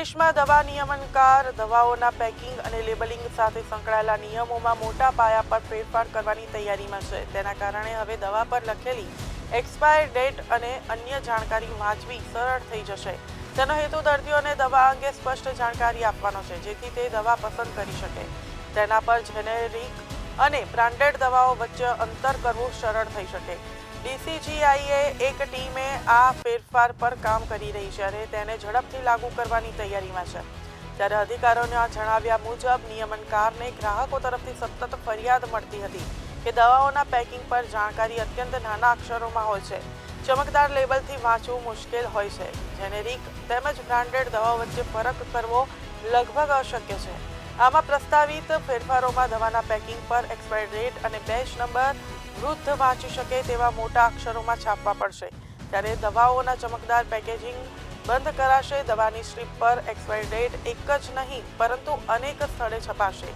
દેશમાં દવા નિયમનકાર, દવાઓના પેકિંગ અને લેબલિંગ સાથે સંકળાયેલા નિયમોમાં મોટા પાયા પર ફેરફાર કરવાની તૈયારીમાં છે. તેના કારણે હવે દવા પર લખેલી એક્સપાયર ડેટ અને અન્ય જાણકારી વાંચવી સરળ થઈ જશે. તેનો હેતુ દર્દીઓને દવા અંગે સ્પષ્ટ જાણકારી આપવાનો છે, જેથી તે દવા પસંદ કરી શકે. તેના પર જેનેરિક અને બ્રાન્ડેડ દવાઓ વચ્ચે અંતર કરવું સરળ થઈ શકે. ડીસીજીઆઈએ એક ટીમે આ ફેરફાર પર કામ કરી રહી છે અને તેને ઝડપથી લાગુ કરવાની તૈયારીમાં છે. ત્યારે અધિકારીઓના જણાવ્યા મુજબ નિયમનકારને ગ્રાહકો તરફથી સતત ફરિયાદ મળતી હતી કે દવાઓના પેકિંગ પર જાણકારી અત્યંત નાના અક્ષરોમાં હોય છે. ચમકદાર લેબલથી વાંચવું મુશ્કેલ હોય છે. જેનેરિક તેમજ બ્રાન્ડેડ દવાઓ વચ્ચે ફરક કરવો લગભગ અશક્ય છે. આમાં પ્રસ્તાવિત ફેરફારોમાં દવાના પેકિંગ પર એક્સપાયર ડેટ અને બેચ નંબર વૃદ્ધ વાંચી શકે તેવા મોટા અક્ષરોમાં છાપવા પડશે. ત્યારે દવાઓના ચમકદાર પેકેજિંગ બંધ કરાશે. દવાની સ્ટ્રીપ પર એક્સપાયરી ડેટ એક જ નહીં, પરંતુ અનેક સ્થળે છપાશે.